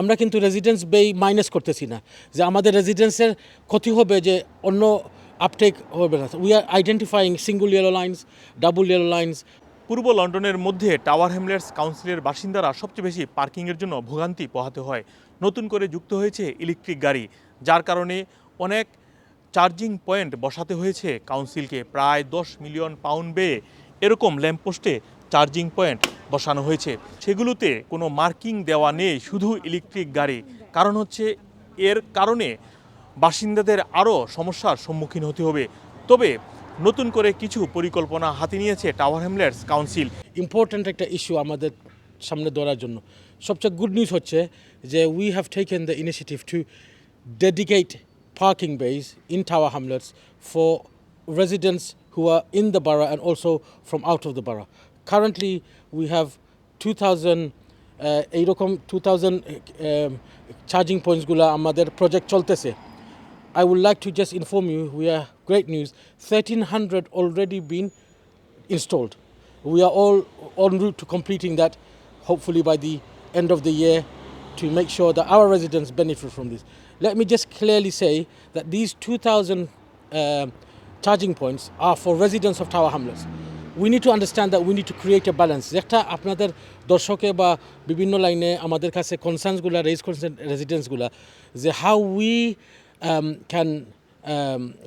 আমরা কিন্তু রেজিডেন্স বেই মাইনাস করতেছি না। যে আমাদের রেজিডেন্সের ক্ষতি হবে যে অন্য আপটেক হবে না। We are identifying single yellow lines double yellow lines পূর্ব লন্ডনের মধ্যে টাওয়ার হ্যামলেটস কাউন্সিলের বাসিন্দারা সবচেয়ে বেশি পার্কিংয়ের জন্য ভোগান্তি পোহাতে হয়। নতুন করে যুক্ত হয়েছে ইলেকট্রিক গাড়ি, যার কারণে অনেক চার্জিং পয়েন্ট বসাতে হয়েছে কাউন্সিলকে প্রায় দশ মিলিয়ন পাউন্ড ব্যয়ে এরকম ল্যাম্পপোস্টে চার্জিং পয়েন্ট বসানো হয়েছে। সেগুলোতে কোনো মার্কিং দেওয়া নেই, শুধু ইলেকট্রিক গাড়ি। কারণ হচ্ছে এর কারণে বাসিন্দাদের আরও সমস্যার সম্মুখীন হতে হবে। তবে নতুন করে কিছু পরিকল্পনা হাতে নিয়েছে টাওয়ার হ্যামলেটস কাউন্সিল। ইম্পর্ট্যান্ট একটা ইস্যু আমাদের সামনে ধরার জন্য। সবচেয়ে গুড নিউজ হচ্ছে যে we have taken the initiative to dedicate parking bays in Tower Hamlets for residents who are in the borough and also from out of the borough. Currently, we have 2,000 uh, এইরকম 2,000 um, charging পয়েন্টসগুলো আমাদের project চলতেছে I would like to just inform you, we are great news. 1,300 already been installed. We are all en route to completing that, hopefully by the end of the year, to make sure that our residents benefit from this. Let me just clearly say that these 2,000 um charging points are for residents of Tower Hamlets. We need to understand that we need to create a balance যেটা আপনাদের দর্শকে বা বিভিন্ন লাইনে আমাদের কাছে কনসার্নসগুলো raise করছেন রেজিডেন্সগুলো যে হাউ উই ক্যান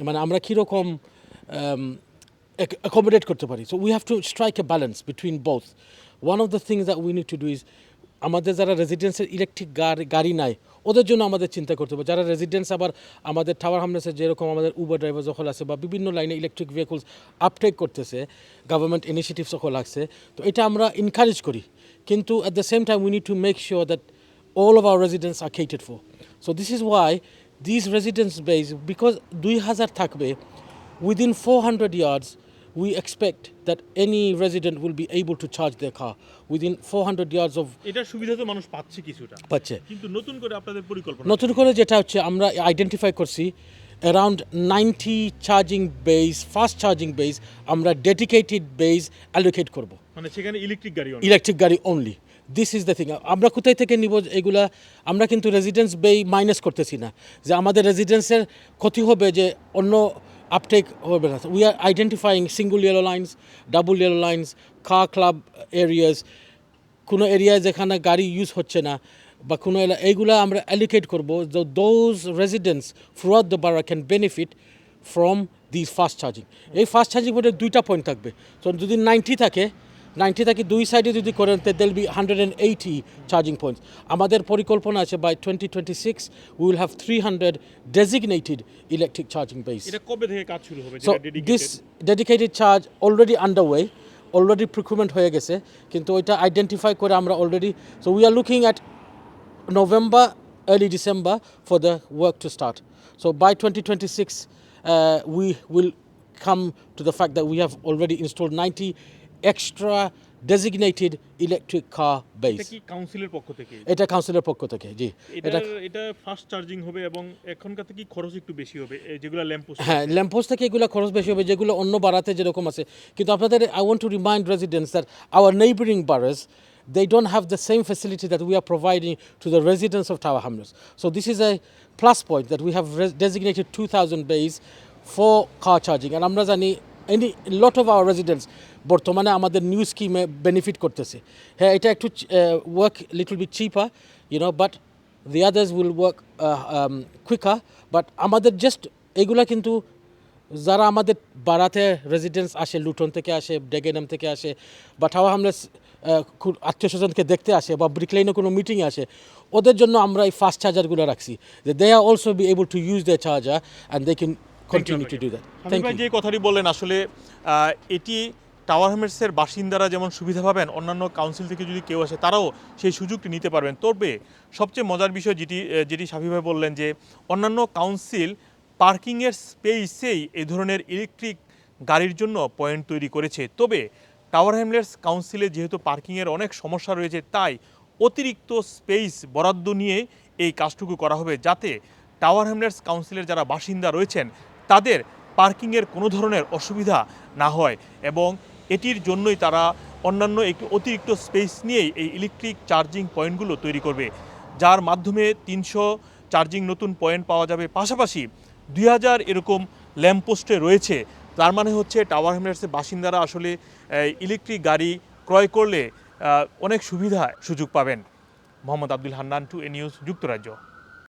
মানে আমরা কীরকম accommodate করতে পারি. So we have to strike a balance between both one of the things that we need to do is আমাদের যারা রেজিডেন্সের ইলেকট্রিক গাড়ি গাড়ি নাই ওদের জন্য আমাদের চিন্তা করতে হবে যারা রেজিডেন্স আবার আমাদের টাওয়ার হামলেসে যেরকম আমাদের উবার ড্রাইভার যখন আছে বা বিভিন্ন লাইনে ইলেকট্রিক ভেহিকলস আপটেক করতেছে গভর্নমেন্ট ইনিশিয়েটিভ যখন লাগছে তো এটা আমরা এনকারেজ করি কিন্তু at the same time we need to make sure that all of our residents are catered for. So this is why these residence bays, because দুই হাজার থাকবে within 400 yards, we expect that any resident will be able to charge their car within 400 yards of এটার সুবিধা তো মানুষ পাচ্ছে কিছুটা। পাচ্ছে। কিন্তু নতুন করে আপনাদের পরিকল্পনা নতুন করে যেটা হচ্ছে আমরা আইডেন্টিফাই করছি around ninety charging bays fast charging bays আমরা ডেডিকেটেড বেস অ্যালোকেট করব। মানে সেখানে ইলেকট্রিক গাড়ি ইলেকট্রিক গাড়ি only this is the thing আমরা কোথায় থেকে নিব এগুলা? আমরা কিন্তু রেজিডেন্স বেই মাইনাস করতেছি না। যে আমাদের রেজিডেন্সের ক্ষতি হবে যে অন্য না we are identifying single yellow lines double yellow lines car club areas কোনো এরিয়ায় যেখানে গাড়ি ইউজ হচ্ছে না বা কোনো এইগুলা আমরা অ্যালোকেট করব those residents throughout the borough can benefit from this fast charging এই ফাস্ট চার্জিং পয়েন্টের দুইটা পয়েন্ট থাকবে। তো যদি নাইনটি থাকে নাইনটি থাকি দুই সাইডে যদি করেন there'll be hundred and eighty charging points আমাদের পরিকল্পনা আছে by twenty twenty six will have three hundred designated electric charging bays কবে থেকে কাজ শুরু হবে so this dedicated charge already under way already procurement হয়ে গেছে কিন্তু ওইটা আইডেন্টিফাই করে আমরা already so we are looking at November early December for the work to start so by twenty twenty six we will come to the fact that we have already install ninety extra designated electric car এটা bays. কি কাউন্সিলের পক্ষ থেকে এটা কাউন্সিলের পক্ষ থেকে জি এটা এটা ফাস্ট চার্জিং হবে এবং এখনকার থেকে খরচ একটু বেশি হবে যেগুলো ল্যাম্প হ্যাঁ ল্যাম্পোস্ট থেকে এগুলো খরচ বেশি হবে যেগুলো অন্য বাড়াতে যেরকম আছে কিন্তু আপনাদের I want to remind residents that our neighbouring boroughs they don't have the same facility that we are providing to the residents of Tower Hamlets. So this is a plus point that we have designated 2,000 bays for car charging. And আমরা জানি lot of our residents বর্তমানে আমাদের new স্কিমে benefit করতেছে। হ্যাঁ এটা একটু work little bit cheaper you know but the others will work uh, but আমাদের জাস্ট এগুলা কিন্তু যারা আমাদের বাড়াতে রেজিডেন্স আসে লুটন থেকে আসে ডেগেনাম থেকে আসে বা টাওয়া হামলেস খুব আত্মীয় স্বজনকে দেখতে আসে বা ব্রিকলাইনে কোনো মিটিংয়ে আসে ওদের জন্য আমরা এই ফাস্ট চার্জারগুলো রাখছি যে they are also be able to use the charger and they can continue to do that you যে কথাটি বললেন আসলে এটি টাওয়ার হ্যামলেটসের বাসিন্দারা যেমন সুবিধা পাবেন অন্যান্য কাউন্সিল থেকে যদি কেউ আসে তারাও সেই সুযোগটি নিতে পারবেন। তবে সবচেয়ে মজার বিষয় যেটি যেটি সাফি ভাই বললেন যে অন্যান্য কাউন্সিল পার্কিংয়ের স্পেসেই এই ধরনের ইলেকট্রিক গাড়ির জন্য পয়েন্ট তৈরি করেছে। তবে টাওয়ার হ্যামলেটস কাউন্সিলে যেহেতু পার্কিংয়ের অনেক সমস্যা রয়েছে তাই অতিরিক্ত স্পেস বরাদ্দ নিয়ে এই কাজটুকু করা হবে যাতে টাওয়ার হ্যামলেটস কাউন্সিলের যারা বাসিন্দা রয়েছেন তাদের পার্কিংয়ের কোনো ধরনের অসুবিধা না হয় এবং এটির জন্যই তারা অন্যান্য একটু অতিরিক্ত স্পেস নিয়েই এই ইলেকট্রিক চার্জিং পয়েন্টগুলো তৈরি করবে। যার মাধ্যমে তিনশো চার্জিং নতুন পয়েন্ট পাওয়া যাবে। পাশাপাশি দুই হাজার এরকম ল্যাম্পপোস্টে রয়েছে। তার মানে হচ্ছে টাওয়ার হ্যামলেটসের বাসিন্দারা আসলে ইলেকট্রিক গাড়ি ক্রয় করলে অনেক সুবিধা সুযোগ পাবেন। মোহাম্মদ আব্দুল হান্নান, টু এ নিউজ, যুক্তরাজ্য।